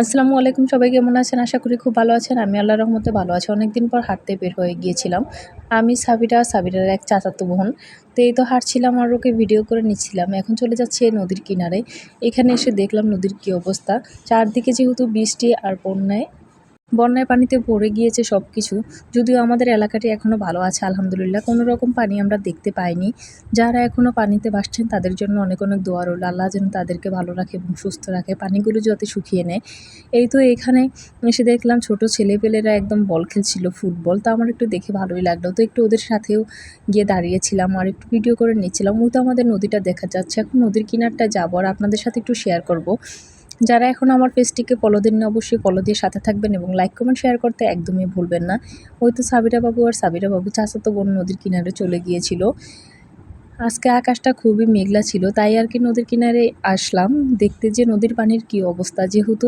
আসসালামু আলাইকুম, সবাই কেমন আছেন? আশা করি খুব ভালো আছেন। আমি আল্লাহ রহমতে ভালো আছি। অনেকদিন পর হাঁটতে বের হয়ে গিয়েছিলাম। আমি সাবিরা, সাবিরার এক চাচাতো বোন। তো এই তো হাঁটছিলাম, আর ওকে ভিডিও করে নিচ্ছিলাম। এখন চলে যাচ্ছে নদীর কিনারে। এখানে এসে দেখলাম নদীর কী অবস্থা। চারদিকে যেহেতু বৃষ্টি আর বন্যায় বন্যায় পানিতে ভরে গিয়েছে সব কিছু যদিও আমাদের এলাকাটি এখনও ভালো আছে, আলহামদুলিল্লাহ। কোনো রকম পানি আমরা দেখতে পাইনি। যারা এখনও পানিতে বাসছেন তাদের জন্য অনেক অনেক দোয়া রইল। আল্লাহ যেন তাদেরকে ভালো রাখে এবং সুস্থ রাখে, পানিগুলো যাতে শুকিয়ে নেয়। এই তো এখানে এসে দেখলাম ছোট ছেলেপেলেরা একদম বল খেলছিল, ফুটবল। তা আমার একটু দেখে ভালোই লাগল। তো একটু ওদের সাথেও গিয়ে দাঁড়িয়েছিলাম আর একটু ভিডিও করে নিচ্ছিলাম। ওই তো আমাদের নদীটা দেখা যাচ্ছে। এখন নদীর কিনারটা যাব আর আপনাদের সাথে একটু শেয়ার করব। যারা এখন আমার পেজটিকে ফলো দিন অবশ্যই ফলো দিয়ে সাথে থাকবেন এবং লাইক কমেন্ট শেয়ার করতে একদমই ভুলবেন না। ওই তো সাবিরা বাবু আর সাবিরা বাবু চাচাতো বোন নদীর কিনারে চলে গিয়েছিল। আজকে আকাশটা খুবই মেঘলা ছিল, তাই আর কি নদীর কিনারে আসলাম। দেখতে যে নদীর পানির কি অবস্থা, যেহেতু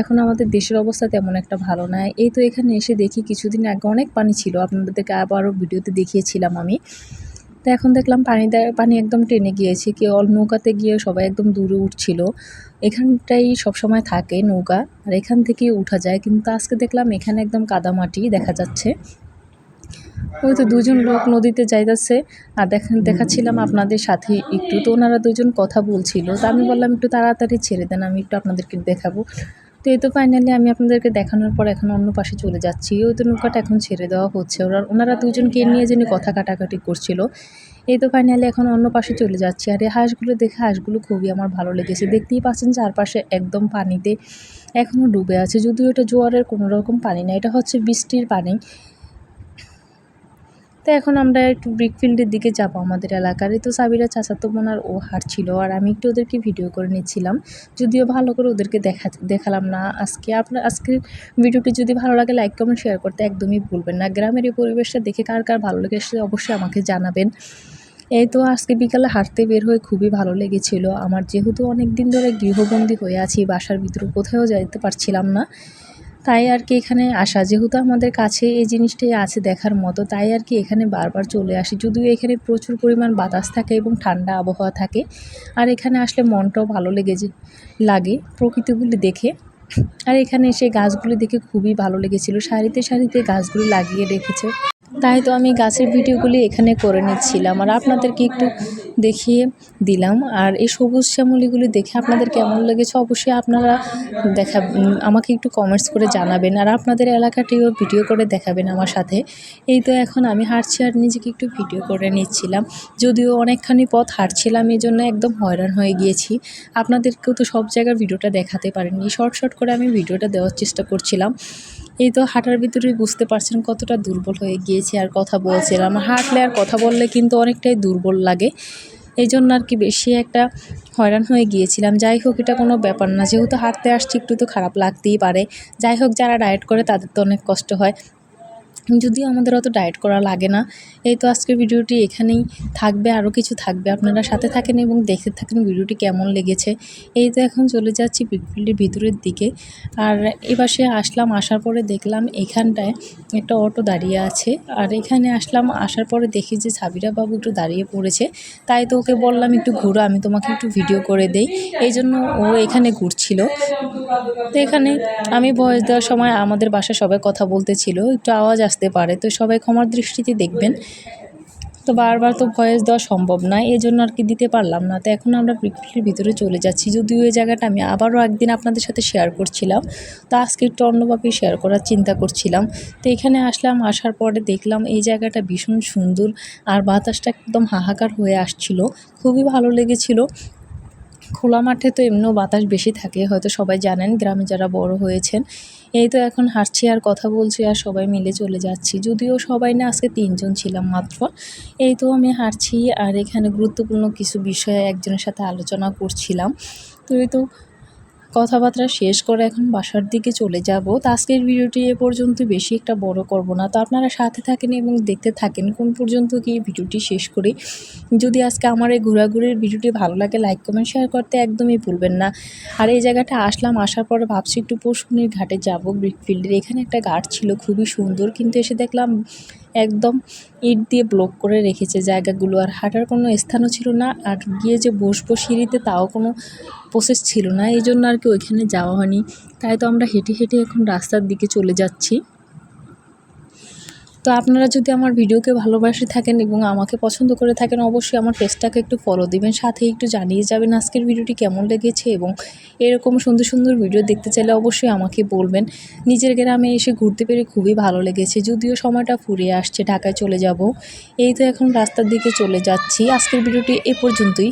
এখন আমাদের দেশের অবস্থা তেমন একটা ভালো নয় এই তো এখানে এসে দেখি কিছুদিন আগে অনেক পানি ছিল, আপনাদেরকে আবারও ভিডিওতে দেখিয়েছিলাম আমি। তো এখন দেখলাম পানি পানি একদম টেনে গিয়েছে। কেউ নৌকাতে গিয়ে সবাই একদম দূরে উঠছিল। এখানটাই সবসময় থাকে নৌকা, আর এখান থেকেই উঠা যায়। কিন্তু আজকে দেখলাম এখানে একদম কাদামাটি দেখা যাচ্ছে। ওই তো দুজন লোক নদীতে যাইতেছে। আর দেখেন দেখাচ্ছিলাম আপনাদের সাথে একটু। তো ওনারা দুজন কথা বলছিল। তো আমি বললাম, একটু তাড়াতাড়ি ছেড়ে দেন, আমি একটু আপনাদেরকে দেখাবো। তো এই তো ফাইনালি আমি আপনাদেরকে দেখানোর পর এখন অন্য পাশে চলে যাচ্ছি। ওই তো নৌকাটা এখন ছেড়ে দেওয়া হচ্ছে। ওরা, ওনারা দুজনকে নিয়ে যিনি কথা কাটাকাটি করছিল। এই তো ফাইনালি এখন অন্য পাশে চলে যাচ্ছি। আর এই হাঁসগুলো দেখে, হাঁসগুলো খুবই আমার ভালো লেগেছে। দেখতেই পাচ্ছেন চারপাশে একদম পানিতে এখনও ডুবে আছে। যদিও এটা জোয়ারের কোনো রকম পানি না, এটা হচ্ছে বৃষ্টির পানি। তো এখন আমরা একটু ব্রিকফিল্ডের দিকে যাব আমাদের এলাকার। তো সাবিরা, চাচাতো বোন আর ও হাঁটছিল আর আমি একটু ওদেরকে ভিডিও করে নিচ্ছিলাম। যদিও ভালো করে ওদেরকে দেখা, দেখালাম না আজকে। আপনার, আজকের ভিডিওটি যদি ভালো লাগে লাইক কমেন্ট শেয়ার করতে একদমই ভুলবেন না। গ্রামের এই পরিবেশটা দেখে কার কার ভালো লেগেছে অবশ্যই আমাকে জানাবেন। এই তো আজকে বিকালে হাঁটতে বের হয়ে খুবই ভালো লেগেছিল। আমার যেহেতু অনেক দিন ধরে গৃহবন্দী হয়ে আছি, বাসার ভিতরে কোথাও যাইতে পারছিলাম না। তাই আর কি এখানে আসা। যেহেতু আমাদের কাছে এই জিনিসটাই আছে দেখার মতো, তাই আর কি এখানে বারবার চলে আসি। যদিও এখানে প্রচুর পরিমাণ বাতাস থাকে এবং ঠান্ডা আবহাওয়া থাকে, আর এখানে আসলে মনটাও ভালো লেগে যে, লাগে প্রকৃতিগুলি দেখে। আর এখানে এসে গাছগুলি দেখে খুবই ভালো লেগেছিলো। সারিতে সারিতে গাছগুলি লাগিয়ে রেখেছে। তাই তো আমি গাছের ভিডিওগুলি এখানে করে নিচ্ছিলাম। আর আপনাদেরকে একটু দেখিয়ে দিলাম। আর এই সবুজ শ্যামলিগুলি দেখে আপনাদের কেমন লেগেছে অবশ্যই আপনারা দেখা, আমাকে একটু কমেন্টস করে জানাবেন। আর আপনাদের এলাকাটিও ভিডিও করে দেখাবেন আমার সাথে। এই তো এখন আমি হাঁটছি আর নিজেকে একটু ভিডিও করে নিচ্ছিলাম। যদিও অনেকখানি পথ হাঁটছিলাম এই জন্য একদম হয়রান হয়ে গিয়েছি। আপনাদেরকেও তো সব জায়গার ভিডিওটা দেখাতে পারেননি শর্ট শর্ট করে আমি ভিডিওটা দেওয়ার চেষ্টা করছিলাম। এই তো হাঁটার ভিতরেই বুঝতে পারছেন কতটা দুর্বল হয়ে গিয়েছে আর কথা বলছিলাম। হাঁটলে আর কথা বললে কিন্তু অনেকটাই দুর্বল লাগে। এই জন্য আর কি বেশি একটা হয়রান হয়ে গিয়েছিলাম। যাই হোক, এটা কোনো ব্যাপার না। যেহেতু হাঁটতে আসছি, একটু তো খারাপ লাগতেই পারে। যাই হোক, যারা ডায়েট করে তাদের তো অনেক কষ্ট হয়। যদিও আমাদের অত ডায়েট করা লাগে না, এই তো আজকের ভিডিওটি এখানেই থাকবে, আরও কিছু থাকবে। আপনারা সাথে থাকেন এবং দেখতে থাকেন ভিডিওটি কেমন লেগেছে। এই তো এখন চলে যাচ্ছি পিকফিল্ডের ভিতরের দিকে। আর এপাশে আসলাম, আসার পরে দেখলাম এখানটায় একটা অটো দাঁড়িয়ে আছে। আর এখানে আসলাম, আসার পরে দেখি যে সাবিরা বাবু একটু দাঁড়িয়ে পড়েছে। তাই তো ওকে বললাম, একটু ঘুরো, আমি তোমাকে একটু ভিডিও করে দেই। এই জন্য ও এখানে ঘুরছিল। তো এখানে আমি বয়স দেওয়ার সময় আমাদের বাসায় সবাই কথা বলতেছিল, একটু আওয়াজ আসতে পারে। তো সবাই ক্ষমার দৃষ্টিতে দেখবেন। তো বারবার তো ভয়েস দেওয়া সম্ভব না এই জন্য আর কি দিতে পারলাম না। তো এখন আমরা পৃথিবীর ভিতরে চলে যাচ্ছি। যদিও এই জায়গাটা আমি আবারও একদিন আপনাদের সাথে শেয়ার করছিলাম। তো আজকে একটু অন্যভাবে শেয়ার করার চিন্তা করছিলাম। তো এখানে আসলাম, আসার পরে দেখলাম এই জায়গাটা ভীষণ সুন্দর আর বাতাসটা একদম হাহাকার হয়ে আসছিল। খুবই ভালো লেগেছিল। খোলা মাঠে তো এমনিও বাতাস বেশি থাকে, হয়তো সবাই জানেন গ্রামে যারা বড় হয়েছেন, এই তো এখন হাঁটছি আর কথা বলছি আর সবাই মিলে চলে যাচ্ছি। যদিও সবাই না, আজকে তিনজন ছিলাম মাত্র। এই তো আমি হাঁটছি আর এখানে গুরুত্বপূর্ণ কিছু বিষয়ে একজনের সাথে আলোচনা করছিলাম। তো এই তো কথাবার্তা শেষ করে এখন বাসার দিকে চলে যাব। তো আজকের ভিডিওটি এ পর্যন্ত বেশি একটা বড় করব না। তো আপনারা সাথে থাকেন এবং দেখতে থাকেন কোন পর্যন্ত কি ভিডিওটি শেষ করি। যদি আজকে আমার এই ঘোরাঘুরির ভিডিওটি ভালো লাগে, লাইক, কমেন্ট, শেয়ার করতে একদমই ভুলবেন না। আর এই জায়গাটা আসলাম, আসার পরে ভাবছি একটু পশুনির ঘাটে যাব ব্রিকফিল্ডের এখানে একটা ঘাট ছিল, খুবই সুন্দর। কিন্তু এসে দেখলাম একদম ইট দিয়ে ব্লক করে রেখেছে জায়গাগুলো। আর হাঁটার কোনো স্থানও ছিল না, আর গিয়ে যে বসবো সিঁড়িতে তাও কোনো প্রসেস ছিল না, এই জন্য আর কি ওইখানে যাওয়া হয়নি। তাই তো আমরা হেঁটে হেঁটে এখন রাস্তার দিকে চলে যাচ্ছি। তো আপনারা যদি আমার ভিডিওকে ভালোবাসে থাকেন এবং আমাকে পছন্দ করে থাকেন, অবশ্যই আমার পেজটাকে একটু ফলো দিবেন। সাথে একটু জানিয়ে যাবেন আজকের ভিডিওটি কেমন লেগেছে এবং এরকম সুন্দর সুন্দর ভিডিও দেখতে চাইলে অবশ্যই আমাকে বলবেন। নিজের গ্রামে এসে ঘুরতে পেরে খুবই ভালো লেগেছে, যদিও সময়টা ফুরিয়ে আসছে, ঢাকায় চলে যাব। এই তো এখন রাস্তার দিকে চলে যাচ্ছি। আজকের ভিডিওটি এ পর্যন্তই।